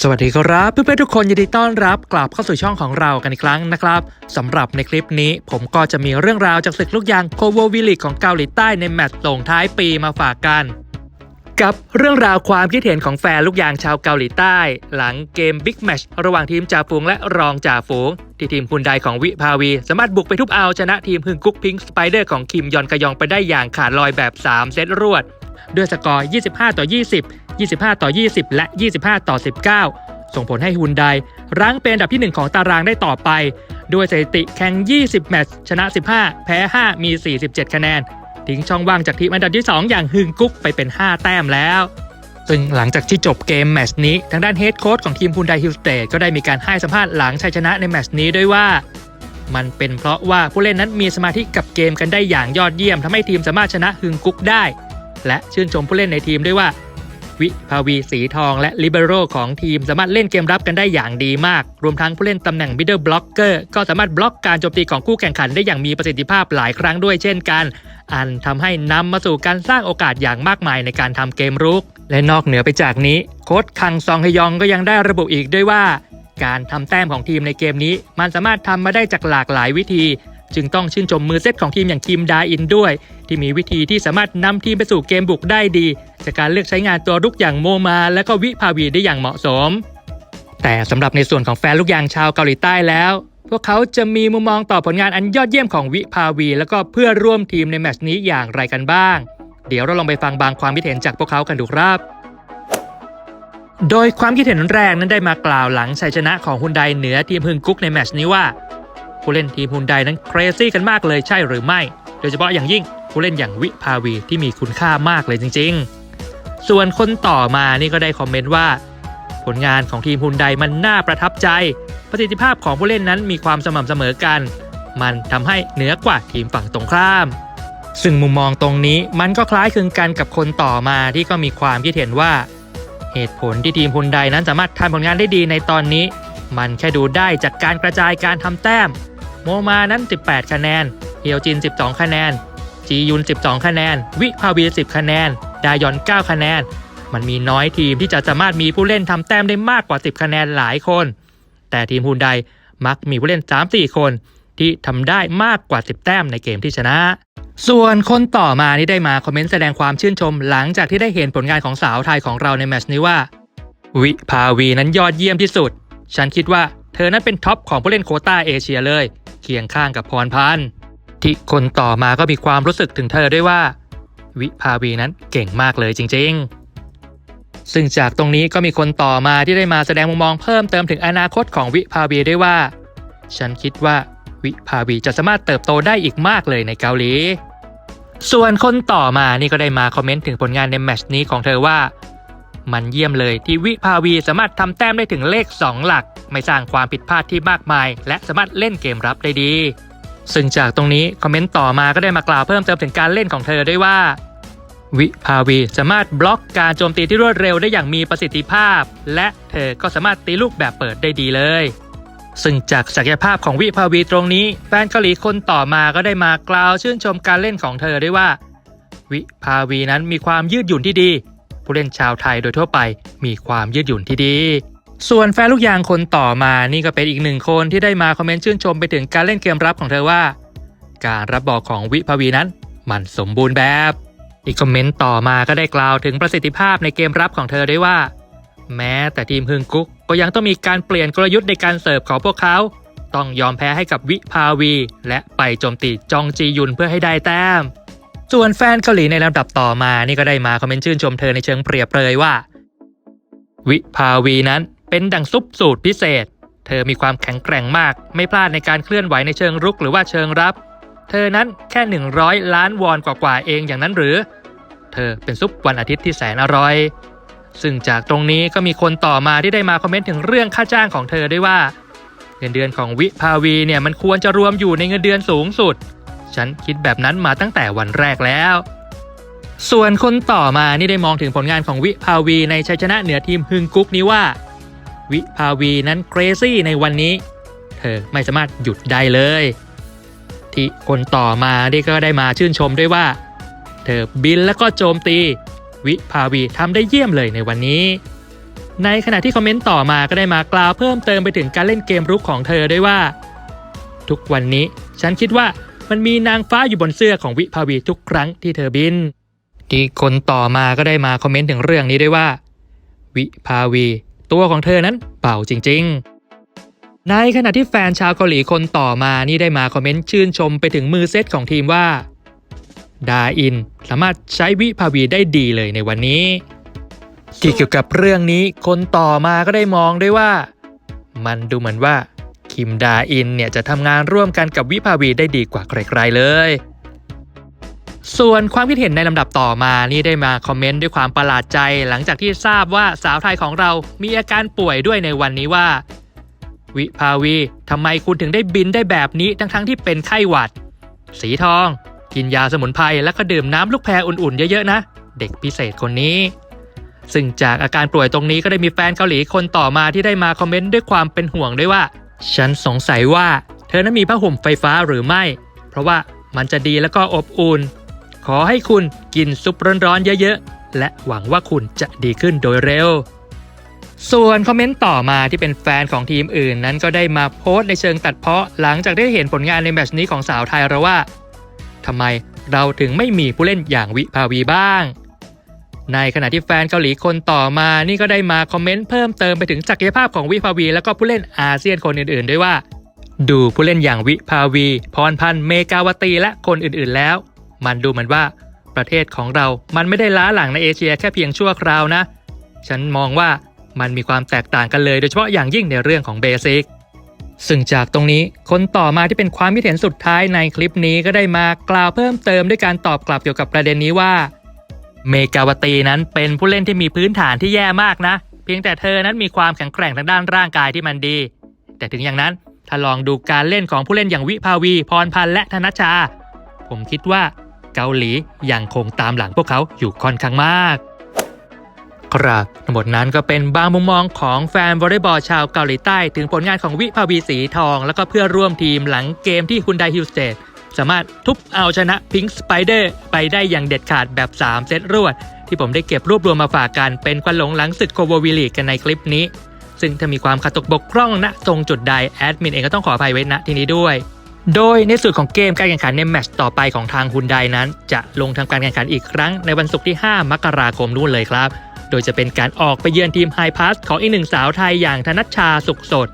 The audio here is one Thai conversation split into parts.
สวัสดีครับเพื่อนๆทุกคนยินดีต้อนรับกลับเข้าสู่ช่องของเรากันอีกครั้งนะครับสำหรับในคลิปนี้ ผมก็จะมีเรื่องราวจากศึกลูกยางโคโววิลิกของเกาหลีใต้ในแมตช์ส่งท้ายปีมาฝากกัน กับเรื่องราวความคิดเห็นของแฟนลูกยางชาวเกาหลีใต้ หลังเกมบิ๊กแมชระหว่างทีมจ่าฝูงและรองจ่าฝูง ที่ทีมฮุนไดของวิภาวี สามารถบุกไปทุบเอาชนะทีมฮึงกุ๊กพิงค์สไปเดอร์ของคิมยอนกยองไปได้อย่างขาดลอยแบบ 3 เซตรวดด้วยสกอร์ 25 ต่อ 20 25 ต่อ 20 และ 25 ต่อ 19 ส่งผลให้ฮุนไดรั้งเป็นอันดับที่ 1 ของตารางได้ต่อไป ด้วยสถิติแข่ง 20 แมตช์ชนะ 15 แพ้ 5 มี 47 คะแนน ทิ้งช่องว่างจากทีมอันดับที่ 2 อย่างฮึงกุ๊กไปเป็น 5 แต้มแล้วซึ่งหลังจากที่จบเกมแมตช์นี้ ทางด้านเฮดโค้ชของทีมฮุนไดฮิลสเตทก็ได้มีการให้สัมภาษณ์หลังชัยชนะในแมตช์นี้ด้วยว่า มันเป็นเพราะว่าผู้เล่นนั้นมีสมาธิกับเกมกันได้อย่างยอดเยี่ยมทำให้ทีมสามารถชนะฮึงกุ๊กได้ และชื่นชมผู้เล่นในทีมด้วยว่า วิภาวีสีทองและลิเบโรของทีมสามารถเล่นเกมรับกันได้อย่างดีมาก รวมทั้งผู้เล่นตำแหน่งมิดเดิลบล็อกเกอร์ก็สามารถบล็อกการโจมตีของคู่แข่งขันได้อย่างมีประสิทธิภาพหลายครั้งด้วยเช่นกัน อันทำให้นำมาสู่การสร้างโอกาสอย่างมากมายในการทำเกมรุก และนอกเหนือไปจากนี้โค้ชคังซองฮยองก็ยังได้ระบุอีกด้วยว่า การทำแต้มของทีมในเกมนี้ มันสามารถทำมาได้จากหลากหลายวิธี จึงต้องชื่นชมมือเซตของทีมอย่างคิมดาอินด้วย ที่มีวิธีที่สามารถนำทีมไปสู่เกมบุกได้ดี จากการเลือกใช้งานตัวรุกอย่างโมมา และก็วิภาวีได้อย่างเหมาะสม แต่สำหรับในส่วนของแฟนลูกยางชาวเกาหลีใต้แล้ว พวกเขาจะมีมุมมองต่อผลงานอันยอดเยี่ยมของวิภาวี แล้วก็เพื่อร่วมทีมในแมตช์นี้อย่างไรกันบ้าง เดี๋ยวเราลองไปฟังบางความคิดเห็นจากพวกเขากันดูครับโดยความคิดเห็นแรกนั้นได้มากล่าวหลังชัยชนะของฮุนไดเหนือทีมฮึงกุ๊กในแมตช์นี้ว่า ผู้เล่นทีมฮุนไดนั้นเครซี่กันมากเลยใช่หรือไม่ โดยเฉพาะอย่างยิ่งผู้เล่นอย่างวิภาวีที่มีคุณค่ามากเลยจริง ๆ ส่วนคนต่อมานี่ก็ได้คอมเมนต์ว่า ผลงานของทีมฮุนไดมันน่าประทับใจ ประสิทธิภาพของผู้เล่นนั้นมีความสม่ำเสมอกัน มันทำให้เหนือกว่าทีมฝั่งตรงข้าม ซึ่งมุมมองตรงนี้มันก็คล้ายคลึงกันกับคนต่อมาที่ก็มีความคิดเห็นว่า เหตุผลที่ทีมฮุนไดนั้นสามารถทำผลงานได้ดีในตอนนี้ มันแค่ดูได้จากการกระจายการทำแต้ม โมมานั้น 18 คะแนน เฮียวจิน 12 คะแนน จียุน 12 คะแนน วิภาวี 10 คะแนน ดายอน 9 คะแนน มันมีน้อยทีมที่จะสามารถมีผู้เล่นทำแต้มได้มากกว่า 10 คะแนนหลายคน แต่ทีมฮุนไดมักมีผู้เล่น 3-4 คนที่ทำได้มากกว่า 10 แต้มในเกมที่ชนะ ส่วนคนต่อมานี่ได้มาคอมเมนต์แสดงความชื่นชมหลังจากที่ได้เห็นผลงานของสาวไทยของเราในแมชนี้ว่า วิภาวีนั้นยอดเยี่ยมที่สุด ฉันคิดว่าเธอนั้นเป็นท็อปของผู้เล่นโคต้าเอเชียเลย เคียงข้างกับพรพันธ์ที่คนต่อมาก็มีความรู้สึกถึงเธอด้วยว่า วิภาวีนั้นเก่งมากเลยจริง ๆ ซึ่งจากตรงนี้ก็มีคนต่อมาที่ได้มาแสดงมุมมองเพิ่มเติมถึงอนาคตของวิภาวีด้วยว่า ฉันคิดว่าวิภาวีจะสามารถเติบโตได้อีกมากเลยในเกาหลี ส่วนคนต่อมานี่ก็ได้มาคอมเมนต์ถึงผลงานในแมชนี้ของเธอว่า มันเยี่ยมเลยที่วิภาวีสามารถทำแต้มได้ถึงเลข 2 หลัก ไม่สร้างความผิดพลาดที่มากมาย และสามารถเล่นเกมรับได้ดี ซึ่งจากตรงนี้คอมเมนต์ต่อมาก็ได้มากล่าวเพิ่มเติมถึงการเล่นของเธอด้วยว่า วิภาวีสามารถบล็อกการโจมตีที่รวดเร็วได้อย่างมีประสิทธิภาพ และเธอก็สามารถตีลูกแบบเปิดได้ดีเลยซึ่งจากศักยภาพของวิภาวีตรงนี้ แฟนเกาหลีคนต่อมาก็ได้มากล่าวชื่นชมการเล่นของเธอด้วยว่า วิภาวีนั้นมีความยืดหยุ่นที่ดี ผู้เล่นชาวไทยโดยทั่วไป มีความยืดหยุ่นที่ดี ส่วนแฟนลูกยางคนต่อมานี่ก็เป็นอีกหนึ่งคนที่ได้มาคอมเมนต์ชื่นชมไปถึงการเล่นเกมรับของเธอว่า การรับบอลของวิภาวีนั้น มันสมบูรณ์แบบ อีกคอมเมนต์ต่อมาก็ได้กล่าวถึงประสิทธิภาพในเกมรับของเธอด้วยว่า แม้แต่ทีมฮึงกุ๊กก็ยังต้องมีการเปลี่ยนกลยุทธ์ในการเสิร์ฟของพวกเขาต้องยอมแพ้ให้กับวิภาวี และไปโจมตีจองจียุนเพื่อให้ได้แต้ม ส่วนแฟนเกาหลีในลำดับต่อมานี่ก็ได้มาคอมเมนต์ชื่นชมเธอในเชิงเปรียบเลยว่า วิภาวีนั้นเป็นดังซุปสูตรพิเศษ เธอมีความแข็งแกร่งมาก ไม่พลาดในการเคลื่อนไหวในเชิงรุกหรือว่าเชิงรับ เธอนั้นแค่ 100 ล้านวอนกว่าๆเองอย่างนั้นหรือ เธอเป็นซุปวันอาทิตย์ที่แสนอร่อย ซึ่งจากตรงนี้ก็มีคนต่อมาที่ได้มาคอมเมนต์ถึงเรื่องค่าจ้างของเธอด้วยว่า เงินเดือนของวิภาวีเนี่ยมันควรจะรวมอยู่ในเงินเดือนสูงสุด ฉันคิดแบบนั้นมาตั้งแต่วันแรกแล้ว ส่วนคนต่อมานี่ได้มองถึงผลงานของวิภาวีในชัยชนะเหนือทีมฮึงกุ๊กนี้ว่า วิภาวีนั้นเครซี่ในวันนี้ เธอไม่สามารถหยุดได้เลย ที่คนต่อมานี่ก็ได้มาชื่นชมด้วยว่า เธอบินแล้วก็โจมตี วิภาวีทำได้เยี่ยมเลยในวันนี้ในขณะที่คอมเมนต์ต่อมาก็ได้มากล่าวเพิ่มเติมไปถึงการเล่นเกมรุกของเธอด้วยว่า ทุกวันนี้ฉันคิดว่า มันมีนางฟ้าอยู่บนเสื้อของวิภาวีทุกครั้งที่เธอบิน ที่คนต่อมาก็ได้มาคอมเมนต์ถึงเรื่องนี้ด้วยว่า วิภาวี ตัวของเธอนั้นเป่าจริง ๆ ในขณะที่แฟนชาวเกาหลีคนต่อมานี่ได้มาคอมเมนต์ชื่นชมไปถึงมือเซตของทีมว่าดาอินสามารถใช้วิภาวีได้ดีเลยในวันนี้ ที่เกี่ยวกับเรื่องนี้คนต่อมาก็ได้มองด้วยว่า มันดูเหมือนว่า คิมดาอินเนี่ยจะทำงานร่วมกันกับวิภาวีได้ดีกว่าใครๆเลย ส่วนความคิดเห็นในลำดับต่อมานี่ได้มาคอมเมนต์ด้วยความประหลาดใจ หลังจากที่ทราบว่าสาวไทยของเรามีอาการป่วยด้วยในวันนี้ว่า วิภาวีทำไมคุณถึงได้บินได้แบบนี้ทั้งๆที่เป็นไข้หวัด สีทอง กินยาสมุนไพรแล้วก็ดื่มน้ำลูกแพรอุ่นๆเยอะๆนะ เด็กพิเศษคนนี้ซึ่งจากอาการป่วยตรงนี้ก็ได้มีแฟนเกาหลีคนต่อมาที่ได้มาคอมเมนต์ด้วยความเป็นห่วงด้วยว่า ฉันสงสัยว่าเธอนั้นมีผ้าห่มไฟฟ้าหรือไม่ เพราะว่ามันจะดีแล้วก็อบอุ่น ขอให้คุณกินซุปร้อนๆเยอะๆ และหวังว่าคุณจะดีขึ้นโดยเร็ว ส่วนคอมเมนต์ต่อมาที่เป็นแฟนของทีมอื่นนั้นก็ได้มาโพสต์ในเชิงตัดเพาะหลังจากได้เห็นผลงานในแมตช์นี้ของสาวไทยเราว่าทำไมเราถึงไม่มีผู้เล่นอย่างวิภาวีบ้าง ในขณะที่แฟนเกาหลีคนต่อมานี่ก็ได้มาคอมเมนต์เพิ่มเติมไปถึงศักยภาพของวิภาวี แล้วก็ผู้เล่นอาเซียนคนอื่นๆ ด้วยว่า ดูผู้เล่นอย่างวิภาวี พรพันธ์เมกาวตีและคนอื่นๆแล้ว มันดูเหมือนว่าประเทศของเรามันไม่ได้ล้าหลังในเอเชียแค่เพียงชั่วคราวนะ ฉันมองว่ามันมีความแตกต่างกันเลยโดยเฉพาะอย่างยิ่งในเรื่องของเบสิกซึ่งจากตรงนี้คนต่อมาที่เป็นความคิดเห็นสุดท้ายในคลิปนี้ก็ได้มากล่าวเพิ่มเติมด้วยการตอบกลับเกี่ยวกับประเด็นนี้ว่า เมกาวตีนั้นเป็นผู้เล่นที่มีพื้นฐานที่แย่มากนะ เพียงแต่เธอนั้นมีความแข็งแกร่งทางด้านร่างกายที่มันดี แต่ถึงอย่างนั้นถ้าลองดูการเล่นของผู้เล่นอย่างวิภาวี พรพันธ์และธนชา ผมคิดว่าเกาหลียังคงตามหลังพวกเขาอยู่ค่อนข้างมาก ครับทั้งหมดนั้นก็เป็นบางมุมมองของแฟนวอลเลย์บอลชาวเกาหลีใต้ ถึงผลงานของวิภาวีสีทอง แล้วก็เพื่อร่วมทีมหลังเกมที่ฮุนไดฮิลสเตด สามารถทุบเอาชนะพิงค์สไปเดอร์ไปได้อย่างเด็ดขาดแบบ 3 เซตรวด ที่ผมได้เก็บรวบรวมมาฝากกันเป็นควันหลงหลังศึกโคโววิลีกันในคลิปนี้ ซึ่งถ้ามีความขาดตกบกพร่องณตรงจุดใดแอดมินเองก็ต้องขออภัยไว้ณที่นี้ด้วยโดยในส่วนของเกมการแข่งขันในแมตช์ต่อไปของทางฮุนไดนั้น จะลงทำการแข่งขันอีกครั้งในวันศุกร์ที่ 5 มกราคมนู่นเลยครับ โดยจะเป็นการออกไปเยือนทีมไฮพาสของอีกหนึ่งสาวไทยอย่างธนัชชาสุขสด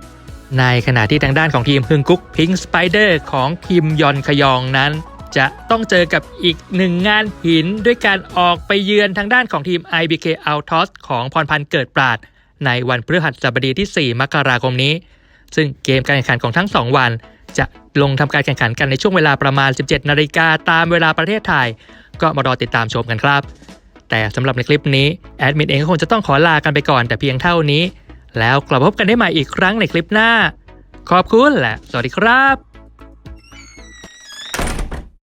ในขณะที่ทางด้านของทีมฮึงกุ๊กพิงสไปเดอร์ของคิมยอนขยองนั้น จะต้องเจอกับอีกหนึ่งงานหินด้วยการออกไปเยือนทางด้านของทีม IBK o u t o s ของพรพันธ์เกิดปราด ในวันพฤหัสบดีที่ 4 มกราคมนี้ ซึ่งเกมการแข่งขันของทั้ง 2 วัน จะลงทำการแข่งขันกันในช่วงเวลาประมาณ 17 นาฬิกาตามเวลาประเทศไทย ก็มารอติดตามชมกันครับ แต่สำหรับในคลิปนี้แอดมินเองก็คงจะต้องขอลากันไปก่อนแต่เพียงเท่านี้ แล้วกลับพบกันได้ใหม่อีกครั้งในคลิปหน้า ขอบคุณและสวัสดีครับ